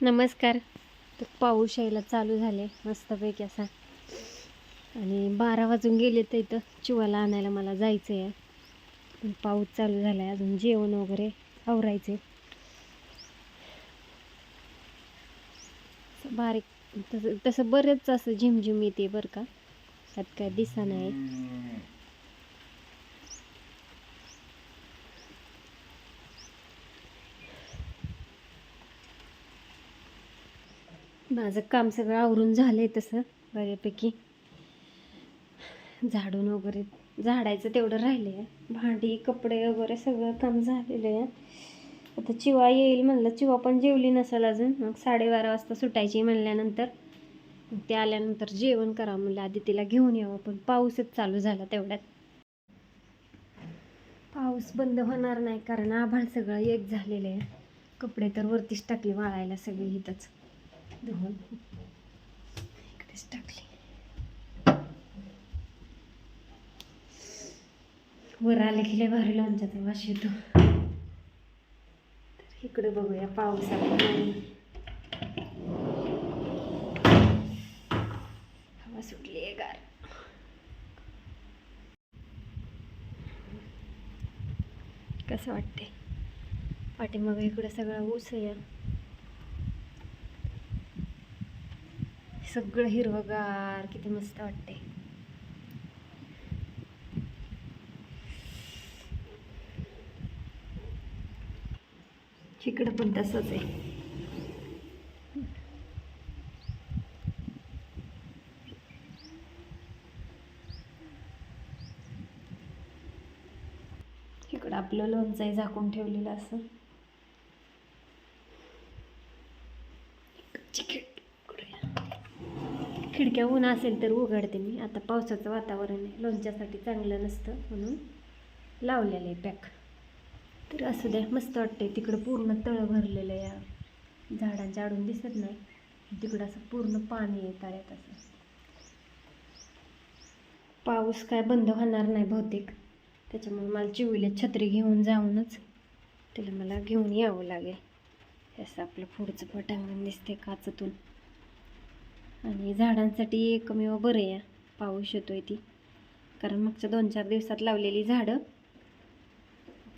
नमस्कार. तर पाऊस यायला चालू झाले मस्तपैकी असा. आणि बारा वाजून गेले तर इथं चिवाला आणायला मला जायचं आहे पण पाऊस चालू झाला आहे अजून जेवण वगैरे आवरायचे बारीक तसं तसं बरंच असं झिमझिम येते बरं का. त्यात काय दिसा नाही. माझं काम सगळं आवरून झालं आहे तसं बऱ्यापैकी. झाडून वगैरे झाडायचं तेवढं राहिलं आहे भांडी कपडे वगैरे सगळं काम झालेलं आहे. आता चिवा येईल म्हणलं चिवा पण जेवली नसेल अजून. मग साडेबारा वाजता सुटायची म्हणल्यानंतर. ते आल्यानंतर जेवण करा म्हणलं आधी तिला घेऊन यावं पण पाऊसच चालू झाला तेवढ्यात. पाऊस बंद होणार नाही कारण आभाळ सगळं एक झालेलं आहे. कपडे तर वरतीच टाकले वाळायला सगळे इथंच. धुवून इकडेच टाकली वर आले की लय भारी लोणच्याचा वास येतो तर इकडे बघूया पावसात हवा सुटली आहे गार. कसं वाटते पाठीमागं इकडं सगळं ऊस आहे. सगळं हिरवगार किती मस्त वाटते इकडं पण तसंच आहे. इकडं आपलं लोणचं आहे झाकून ठेवलेलं असं. चिकट. खिडक्या ऊन असेल तर उघडते मी. आता पावसाचं वातावरण आहे. लोणच्यासाठी चांगलं नसतं म्हणून लावलेलं आहे पॅक. तर असू द्या मस्त वाटते तिकडं पूर्ण तळ भरलेलं आहे या झाडांच्या आडून दिसत नाही. तिकडं असं पूर्ण पाणी आहे तळ्यात असं. पाऊस काय बंद होणार नाही बहुतेक. त्याच्यामुळे मला चिवले छत्री घेऊन जाऊनच त्याला मला घेऊन यावं लागेल. असं आपलं पुढचं पटांगण दिसते काचतून. आणि झाडांसाठी एकमेव बरं आहे. पाऊस येतोय ती. कारण मागच्या दोन चार दिवसात लावलेली झाडं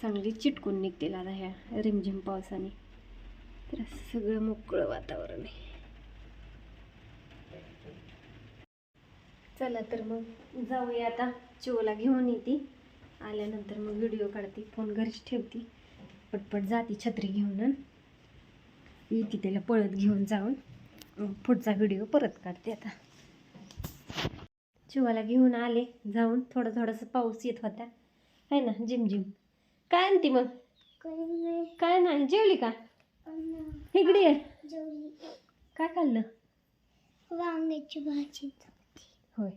चांगली चिटकून निघतील आता ह्या रिमझिम पावसाने. तर सगळं मोकळं वातावरण आहे. चला तर मग जाऊया आता. चिवला घेऊन येते. आल्यानंतर मग व्हिडिओ काढते. फोन घरीच ठेवते. पटपट जाते छत्री घेऊन अन येते त्याला पळत घेऊन जाऊन. पुढचा व्हिडिओ परत काढते आता. चिवाला घेऊन आले जाऊन थोडं थोडंसं पाऊस येत होता. आहे ना जिम काय आणते मग? काय नाही जेवली का? इकडे काय खाल्लं? वांग्याची भाजी होय.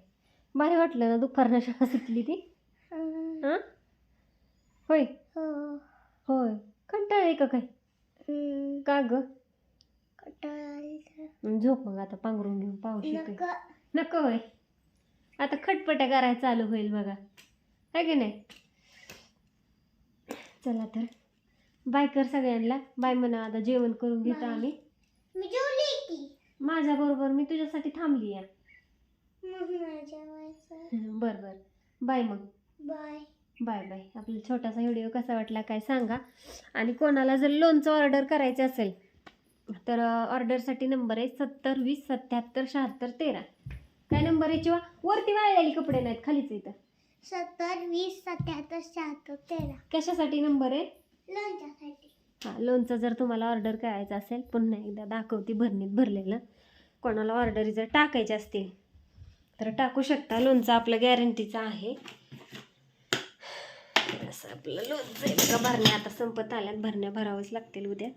भारी वाटलं ना दुपारनं शाळा सुटली ती. हां. होय. हो. होय. कंटाळले का काय? का ग? कटाळा झोप मग आता पांघरून घेऊन पाऊस येतोय नका. होय. आता खटपट्या करायला चालू होईल बघा. आहे की नाही? चला तर. बाय कर सगळ्यांना. बाय म्हणा आता जेवण करून घेतो. आम्ही. माझ्या बरोबर मी तुझ्यासाठी थांबली या बर बर. बाय मग. बाय. Bye bye. आपला छोटासा व्हिडिओ कसा वाटला काय सांगा. आणि कोणाला जर लोनचं ऑर्डर करायचं असेल तर ऑर्डरसाठी नंबर आहे सत्तर वीस सत्याहत्तर शहात्तर तेरा. काय नंबर आहे किंवा वरती वाळलेली कपडे नाहीत खालीच इथं. सत्तर वीस सत्याहत्तर शहात्तर तेरा. कशासाठी नंबर आहे? लोणच्यासाठी. हां लोनचं जर तुम्हाला ऑर्डर करायचं असेल पुन्हा एकदा दाखवते भरणीत भरलेलं. कोणाला ऑर्डरी जर टाकायच्या असतील तर टाकू शकता. लोणचं आपलं गॅरंटीचं आहे. असं आपलं लोणचं बघा भरण्या आता संपत आल्यात. भरण्या भरावंच लागतील उद्या.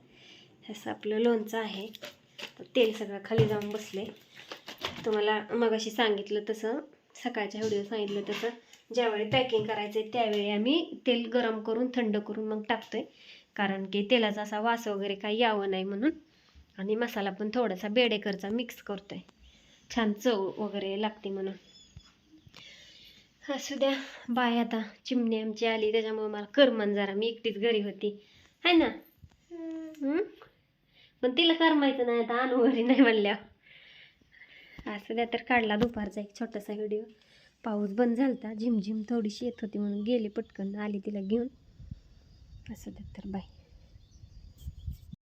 असं आपलं लोणचं आहे. तेल सगळं खाली जाऊन बसले तुम्हाला मगाशी सांगितलं तसं सकाळच्या व्हिडिओ सांगितलं तसं ज्यावेळी पॅकिंग करायचं आहे त्यावेळी आम्ही तेल गरम करून थंड करून मग टाकतोय. कारण की तेलाचा असा वास वगैरे काही यावं नाही म्हणून. आणि मसाला पण थोडासा बेडेकरचा मिक्स करतोय. छान चव वगैरे लागते म्हणून. असू द्या. बाय आता. चिमणी आमची आली. त्याच्यामुळे मला करमन जरा. मी एकटीच घरी होती. आहे ना? हं? पण तिला करमायचं नाही आता अनुभवी नाही म्हणल्या. असं द्या तर काढला दुपारचा एक छोटासा व्हिडिओ. पाऊस बंद झालता झिमझिम थोडीशी येत होती म्हणून गेली पटकन आली तिला घेऊन. असं द्या तर बाय